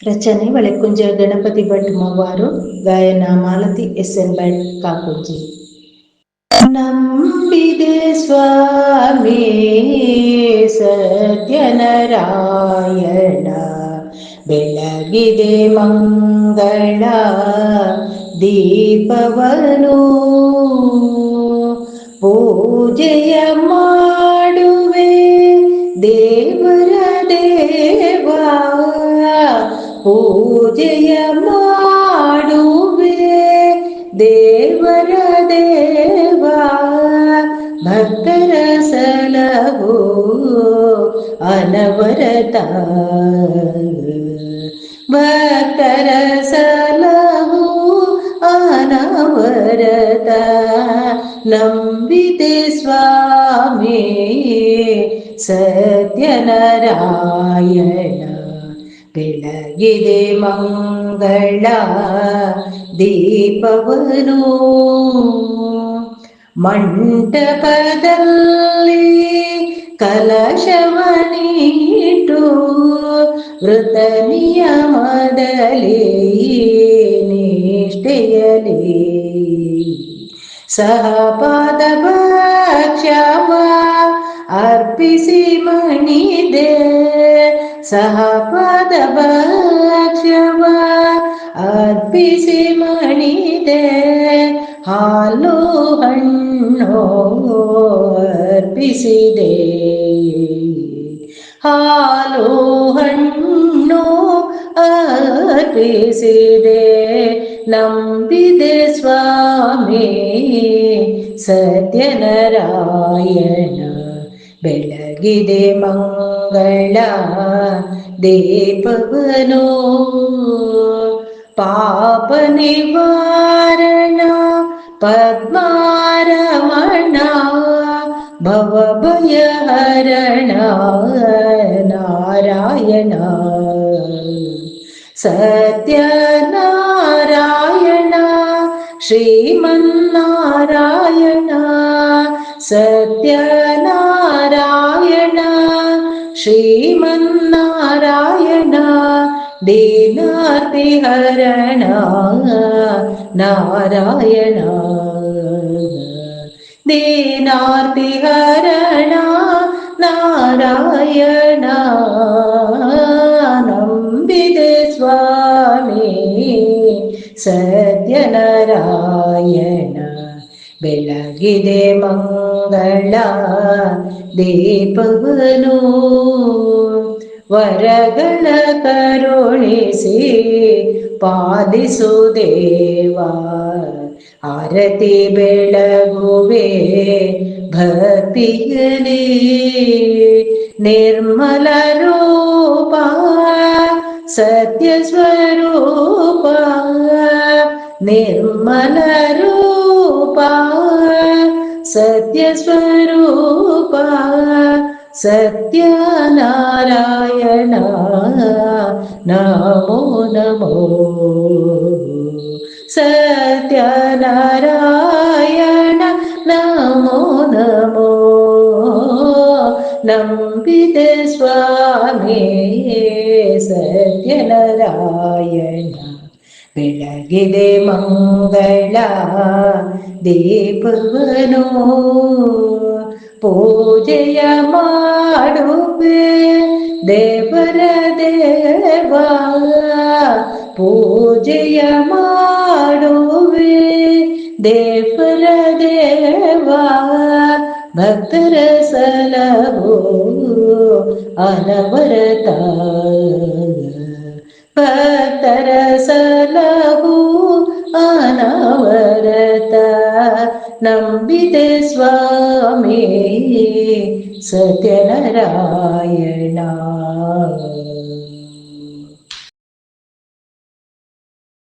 ರಚನೆ ಒಳೆಕುಂಜ ಗಣಪತಿ ಭಟ್ ಮವಾರು ಗಾಯನ Malathi S N Bhat Kakunji ನಂಬಿದೆ ಸ್ವಾಮಿ ಸತ್ಯನರಾಯಣ ಬೆಳಗಿದೆ ಮಂಗಳ ದೀಪವನು ಪೂಜೆಯ ಮಾಡುವೆ ಪೂಜೆಯ ಮಾಡುವೆ ದೇವರ ದೇವಾ ಭಕ್ತರ ಸಲಹೋ ಅನವರತ ಭಕ್ತರ ಸಲಹೋ ಅನವರತ ನಂಬಿದೆ ಸ್ವಾಮಿ ಸತ್ಯನಾರಾಯಣ ಬೆಳಗಿದೆ ಮಂಗಳ ದೀಪವನು. ಮಂಟಪದಲ್ಲಿ ಕಲಶವನಿಟ್ಟು ವೃತ ನಿಯಮದಲ್ಲಿ ನಿಷ್ಠೆಯಲಿ. ಸಹಪಾದ ಕ್ಷಮ ಅರ್ಪಿಸಿ ಮಣಿದೆ ಸಹಪಾದ ಭಕ್ಷವ ಅರ್ಪಿಸಿ ಮಣಿದೆ ಹಾಲು ಹಣ್ಣು ಅರ್ಪಿಸಿದೆ ಹಾಲು ಹಣ್ಣು ಅರ್ಪಿಸಿದೆ ನಂಬಿದೆ ಸ್ವಾಮಿ ಸತ್ಯನಾರಾಯಣ ಬೆಳಗಿದೆ ಮಂಗಳ ದೀಪವನು ಪಾಪ ನಿವಾರಣ ಪದ್ಮಾರಮಣ ಭವಭಯಹರಣ ನಾರಾಯಣ ಸತ್ಯನಾರಾಯಣ ಶ್ರೀಮನ್ನಾರಾಯಣ ಸತ್ಯನಾರಾಯಣ ശ്രീമന്നാരായണ ദീനാതിഹരണ നാരായണ. ദീനാതിഹരണ നാരായണ. നമ്പിതേ സ്വാമി സത്യനരായ ಬೆಳಗಿದೆ ಮಂಗಳ ದೀಪವನು ವರಗಳ ಕರುಣಿಸಿ ಪಾಲಿಸು ದೇವಾ ಆರತಿ ಬೆಳಗುವೆ ಭಕ್ತಿಯಲಿ ನಿರ್ಮಲ ರೂಪ ಸತ್ಯ ಸ್ವರೂಪ ನಿರ್ಮಲ ರೂಪ सत्यस्वरूप सत्यनारायण नमो नमो सत्यनारायण नमो नमो नम्बिते स्वामे सत्यनारायण ಬೆಳಗಿದೆ ಮಂಗಳ ದೀಪವನು ಪೂಜೆಯ ಮಾಡುವೆ ದೇವರ ದೇವ. ಪೂಜೆಯ ಮಾಡುವೆ ದೇವರ ದೇವ. ಭಕ್ತರ ಸಲಹೋ ಅನವರತ ಭಕ್ತರ ಸಲಹು ಅನವರತ ನಂಬಿದೆ ಸ್ವಾಮಿ ಸತ್ಯನಾರಾಯಣ